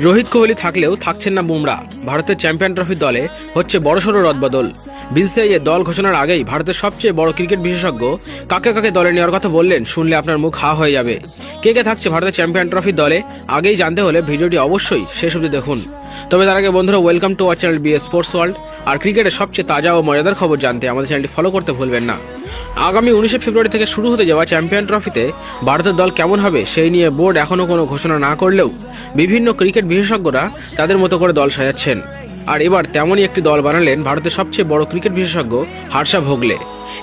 রোহিত কোহলি থাকলেও থাকছেন না বুমরা। ভারতের চ্যাম্পিয়ন ট্রফির দলে হচ্ছে বড়সড় রদবদল। বিসিআই এর দল ঘোষণার আগেই ভারতের সবচেয়ে বড় ক্রিকেট বিশেষজ্ঞ কাকে কাকে দলে নেওয়ার কথা বললেন শুনলে আপনার মুখ হা হয়ে যাবে। কে কে থাকছে ভারতের চ্যাম্পিয়ন ট্রফির দলে, আগেই জানতে হলে ভিডিওটি অবশ্যই শেষ অবধি দেখুন। তবে তার আগে বন্ধুরা welcome to our channel B Sports World আর ক্রিকেটের সবচেয়ে তাজা ও মজাদার খবর জানতে আমাদের চ্যানেলটি ফলো করতে ভুলবেন না। আগামী উনিশে ফেব্রুয়ারি থেকে শুরু হতে যাওয়া চ্যাম্পিয়ন ট্রফিতে ভারতের দল কেমন হবে সেই নিয়ে বোর্ড এখনও কোনো ঘোষণা না করলেও বিভিন্ন ক্রিকেট বিশেষজ্ঞরা তাদের মতো করে দল সাজাচ্ছেন। আর এবার তেমনই একটি দল বানালেন ভারতের সবচেয়ে বড় ক্রিকেট বিশেষজ্ঞ হার্ষা ভোগলে।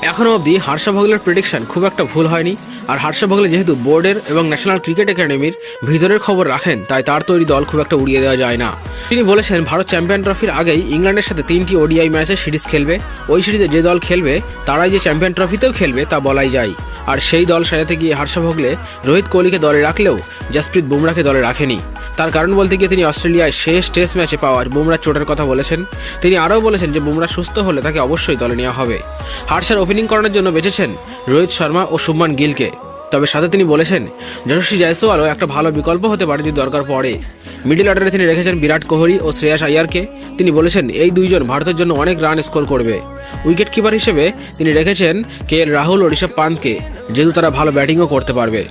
এখনও অবধি হার্ষা ভোগলের প্রেডিকশন খুব একটা ভুল হয়নি। আর হার্ষা ভোগলে যেহেতু বোর্ডের এবং ন্যাশনাল ক্রিকেট একাডেমির ভিতরের খবর রাখেন, তাই তার তৈরি দল খুব একটা উড়িয়ে দেওয়া যায় না। তিনি বলেছেন, ভারত চ্যাম্পিয়ন ট্রফির আগেই ইংল্যান্ডের সাথে তিনটি ওডিআই ম্যাচে সিরিজ খেলবে। ওই সিরিজে যে দল খেলবে, তারাই যে চ্যাম্পিয়ন ট্রফিতেও খেলবে তা বলাই যায়। আর সেই দল সাজাতে গিয়ে হার্ষা ভোগলে রোহিত কোহলিকে দলে রাখলেও জাসপ্রীত বুমরাকে দলে রাখেনি। তার কারণ বলতে গিয়ে তিনি অস্ট্রেলিয়ায় শেষ টেস্ট ম্যাচে পাওয়ার বুমরার চোটের কথা বলেছেন। তিনি আরও বলেছেন যে বুমরা সুস্থ হলে তাকে অবশ্যই দলে নেওয়া হবে। হার্ষার ওপেনিং করানোর জন্য বেছেছেন রোহিত শর্মা ও শুভমান গিলকে। তবে সাথে তিনি বলেছেন, যশস্বী জয়সওয়ালও একটা ভালো বিকল্প হতে পারে যদি দরকার পড়ে। মিডিল অর্ডারে তিনি রেখেছেন বিরাট কোহলি ও শ্রেয়াস আয়ারকে। তিনি বলেছেন, এই দুইজন ভারতের জন্য অনেক রান স্কোর করবে। উইকেট কিপার হিসেবে তিনি রেখেছেন কে এল রাহুল ও ঋষভ পান্তকে। যেহেতু তারা ভালো ব্যাটিংও করতে পারবে।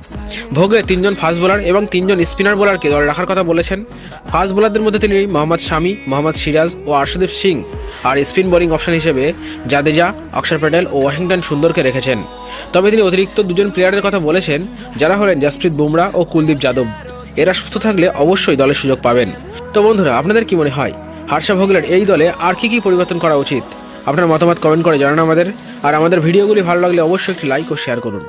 ভোগলে তিনজন ফাস্ট বোলার এবং তিনজন স্পিনার বোলারকে দলে রাখার কথা বলেছেন। ফাস্ট বোলারদের মধ্যে তিনি মোহাম্মদ শামি, মোহাম্মদ সিরাজ ও আর্শদীপ সিং আর স্পিন বোলিং অপশন হিসেবে জাদেজা, অক্ষর প্যাটেল ও ওয়াশিংটন সুন্দরকে রেখেছেন। তবে তিনি অতিরিক্ত দুজন প্লেয়ারের কথা বলেছেন, যারা হলেন জাসপ্রীত বুমরা ও কুলদীপ যাদব। এরা সুস্থ থাকলে অবশ্যই দলের সুযোগ পাবেন। তো বন্ধুরা, আপনাদের কি মনে হয়? হার্ষা ভোগলের এই দলে আর কি কি পরিবর্তন করা উচিত? আপনার মতামত কমেন্ট করে জানান আমাদের। আর আমাদের ভিডিওগুলি ভালো লাগলে অবশ্যই একটি লাইক ও শেয়ার করুন।